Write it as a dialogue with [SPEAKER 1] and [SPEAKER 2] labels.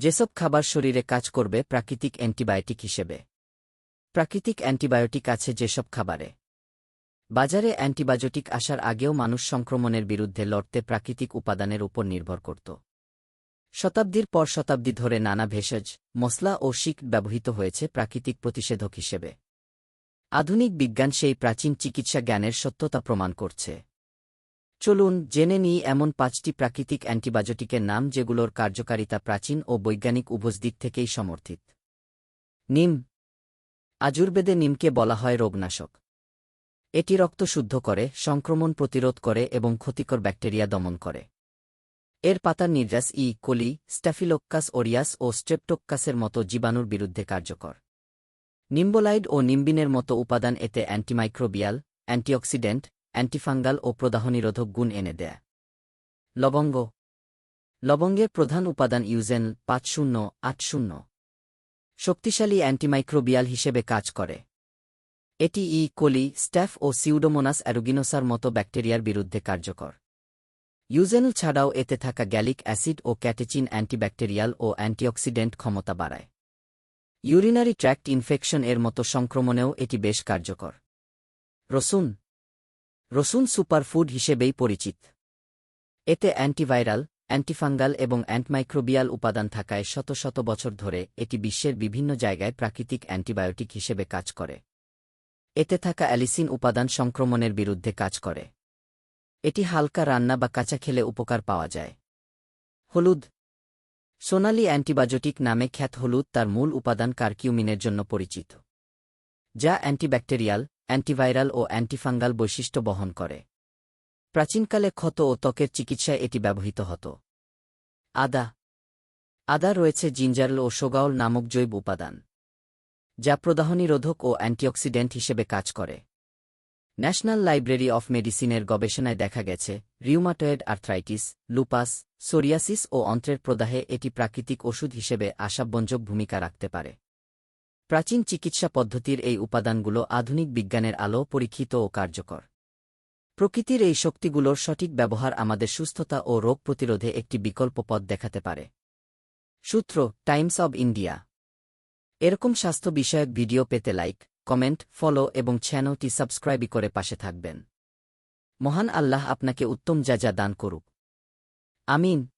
[SPEAKER 1] যেসব খাবার শরীরে কাজ করবে প্রাকৃতিক অ্যান্টিবায়োটিক হিসেবে। প্রাকৃতিক অ্যান্টিবায়োটিক আছে যেসব খাবারে। বাজারে অ্যান্টিবায়োটিক আসার আগেও মানুষ সংক্রমণের বিরুদ্ধে লড়তে প্রাকৃতিক উপাদানের উপর নির্ভর করত। শতাব্দীর পর শতাব্দী ধরে নানা ভেষজ, মশলা ও শিক ব্যবহৃত হয়েছে প্রাকৃতিক প্রতিষেধক হিসেবে। আধুনিক বিজ্ঞান সেই প্রাচীন চিকিৎসা জ্ঞানের সত্যতা প্রমাণ করছে। চলুন জেনে নিই এমন পাঁচটি প্রাকৃতিক অ্যান্টিবায়োটিকের নাম যেগুলোর কার্যকারিতা প্রাচীন ও বৈজ্ঞানিক উভয় দিক থেকেই সমর্থিত। নিম। আজুর্বেদে নিমকে বলা হয় রোগনাশক। এটি রক্ত শুদ্ধ করে, সংক্রমণ প্রতিরোধ করে এবং ক্ষতিকর ব্যাকটেরিয়া দমন করে। এর পাতার নির্যাস ই, কোলি, স্ট্যাফিলোক্কাস ওরিয়াস ও স্ট্রেপ্টোক্কাসের মতো জীবাণুর বিরুদ্ধে কার্যকর। নিম্বোলাইড ও নিম্বিনের মতো উপাদান এতে অ্যান্টিমাইক্রোবিয়াল, অ্যান্টিঅক্সিডেন্ট অ্যান্টিফাঙ্গাল ও প্রদাহনিরোধক গুণ এনে দেয়। লবঙ্গ। লবঙ্গের প্রধান উপাদান ইউজেন পাঁচ শূন্য, আট শূন্য। শক্তিশালী অ্যান্টিমাইক্রোবিয়াল হিসেবে কাজ করে। এটি ই. কোলি স্ট্যাফ ও সিউডোমোনাস অ্যারুগিনোসার মতো ব্যাকটেরিয়ার বিরুদ্ধে কার্যকর। ইউজেনল ছাড়াও এতে থাকা গ্যালিক অ্যাসিড ও ক্যাটেচিন অ্যান্টিব্যাকটেরিয়াল ও অ্যান্টিঅক্সিডেন্ট ক্ষমতা বাড়ায়। ইউরিনারি ট্র্যাক্ট ইনফেকশন এর মতো সংক্রমণেও এটি বেশ কার্যকর। রসুন। রসুন সুপারফুড হিসেবেই পরিচিত। এতে অ্যান্টিভাইরাল, অ্যান্টিফাঙ্গাল এবং অ্যান্টমাইক্রোবিয়াল উপাদান থাকায় শত শত বছর ধরে এটি বিশ্বের বিভিন্ন জায়গায় প্রাকৃতিক অ্যান্টিবায়োটিক হিসেবে কাজ করে। এতে থাকা অ্যালিসিন উপাদান সংক্রমণের বিরুদ্ধে কাজ করে। এটি হালকা রান্না বা কাঁচা খেলে উপকার পাওয়া যায়। হলুদ সোনালি অ্যান্টিবায়োটিক নামে খ্যাত হলুদ তার মূল উপাদান কার্কিউমিনের জন্য পরিচিত, যা অ্যান্টিব্যাকটেরিয়াল অ্যান্টিভাইরাল ও অ্যান্টিফাঙ্গাল বৈশিষ্ট্য বহন করে। প্রাচীনকালে ক্ষত ও ত্বকের চিকিৎসায় এটি ব্যবহৃত হতো। আদা। আদা রয়েছে জিঞ্জারল ও সোগাওল নামক জৈব উপাদান, যা প্রদাহনিরোধক ও অ্যান্টিঅক্সিডেন্ট হিসেবে কাজ করে। ন্যাশনাল লাইব্রেরি অফ মেডিসিনের গবেষণায় দেখা গেছে, রিউমাটয়েড আর্থ্রাইটিস, লুপাস, সোরিয়াসিস ও অন্ত্রের প্রদাহে এটি প্রাকৃতিক ওষুধ হিসেবে আশাব্যঞ্জক ভূমিকা রাখতে পারে। প্রাচীন চিকিৎসা পদ্ধতির এই উপাদানগুলো আধুনিক বিজ্ঞানের আলো, পরীক্ষিত ও কার্যকর। প্রকৃতির এই শক্তিগুলোর সঠিক ব্যবহার আমাদের সুস্থতা ও রোগ প্রতিরোধে একটি বিকল্প পথ দেখাতে পারে। সূত্র, টাইমস অব ইন্ডিয়া। এরকম স্বাস্থ্য বিষয়ক ভিডিও পেতে লাইক, কমেন্ট, ফলো এবং চ্যানেলটি সাবস্ক্রাইবই করে পাশে থাকবেন। মহান আল্লাহ আপনাকে উত্তম যা যা দান করুক। আমিন।